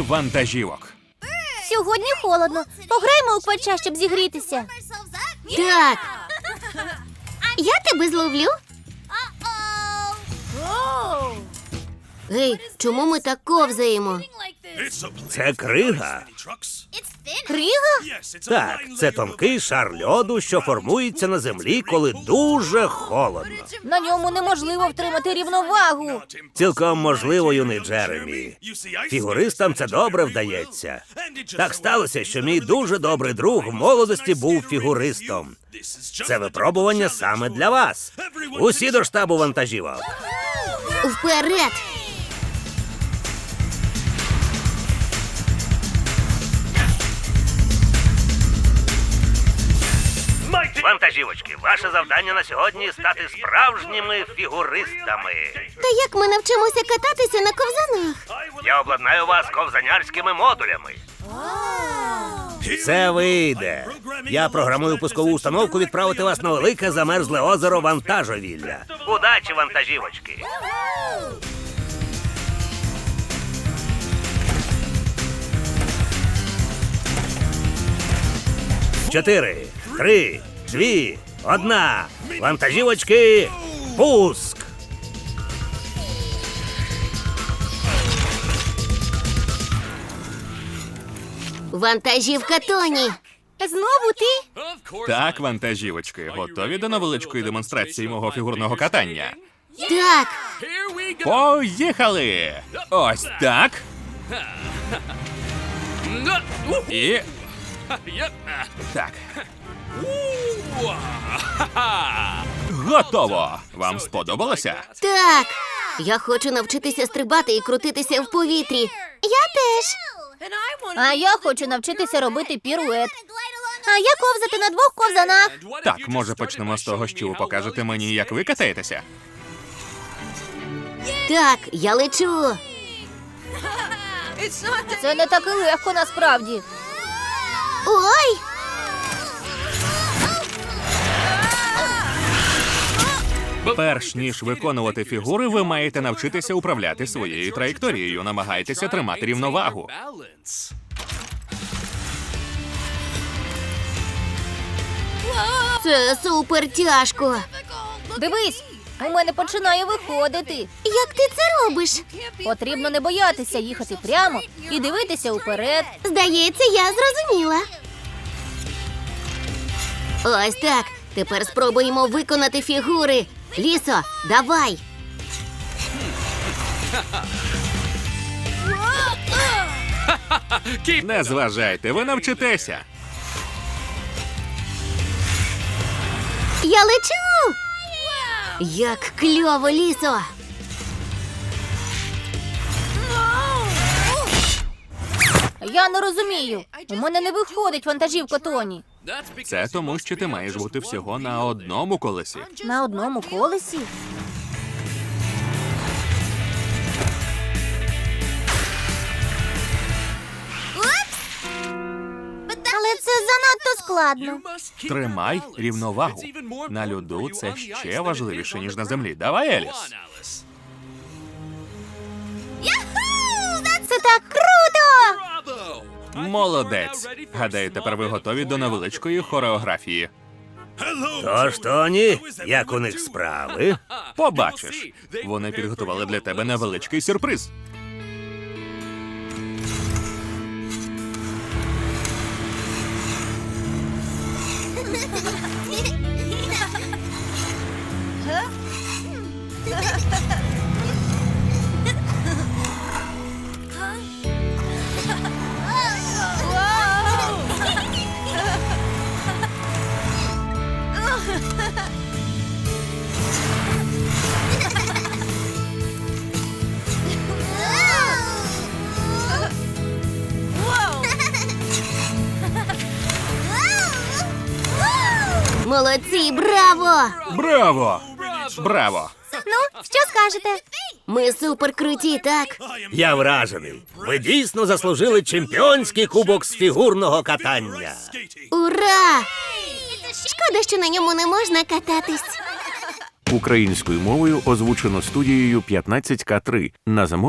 вантажівок. Сьогодні холодно. Пограємо у квача, щоб зігрітися. Так. Я тебе зловлю. Гей, чому ми так ковзаємо? Це крига. Крига? Так, це тонкий шар льоду, що формується на землі, коли дуже холодно. На ньому неможливо втримати рівновагу. Цілком можливо, юний Джеремі. Фігуристам це добре вдається. Так сталося, що мій дуже добрий друг в молодості був фігуристом. Це випробування саме для вас. Усі до штабу вантажівок. Вперед! Вантажівочки, ваше завдання на сьогодні стати справжніми фігуристами. Та як ми навчимося кататися на ковзанах? Я обладнаю вас ковзанярськими модулями. Це вийде. Я програмую пускову установку відправити вас на велике замерзле озеро вантажовілля. Удачі, вантажівочки! Чотири, три, дві, одна. Вантажівочки. Пуск. Вантажівка Тоні. Знову ти? Так, вантажівочки, готові до невеличкої демонстрації мого фігурного катання. Так. Поїхали! Ось так. І. Так. Готово! Вам сподобалося? Так. Я хочу навчитися стрибати і крутитися в повітрі. Я теж. А я хочу навчитися робити пірует. А я ковзати на двох ковзанах. Так, може почнемо з того, що ви покажете мені, як ви катаєтеся. Так, я лечу. Це не так і легко насправді. Ой! Перш ніж виконувати фігури, ви маєте навчитися управляти своєю траєкторією. Намагайтеся тримати рівновагу. Це супер тяжко. Дивись, у мене починає виходити. Як ти це робиш? Потрібно не боятися їхати прямо і дивитися уперед. Здається, я зрозуміла. Ось так. Тепер спробуємо виконати фігури. Лісо, давай. Не зважайте, ви навчитеся. Я лечу. Як кльово, лісо. Я не розумію. У мене не виходить вантажівка Тоні. Це тому, що ти маєш бути всього на одному колесі. На одному колесі. Але це занадто складно. Тримай рівновагу. На льоду це ще важливіше, ніж на землі. Давай, Еліс. Молодець. Гадаю, тепер ви готові до невеличкої хореографії. Тож, Тоні, як у них справи? Побачиш. Вони підготували для тебе невеличкий сюрприз. Молодці, браво! Браво! Браво! Ну, що скажете? Ми супер круті, так? Я вражений. Ви дійсно заслужили чемпіонський кубок з фігурного катання. Ура! Шкода, що на ньому не можна кататись. Українською мовою озвучено студією 15К3 на замовлення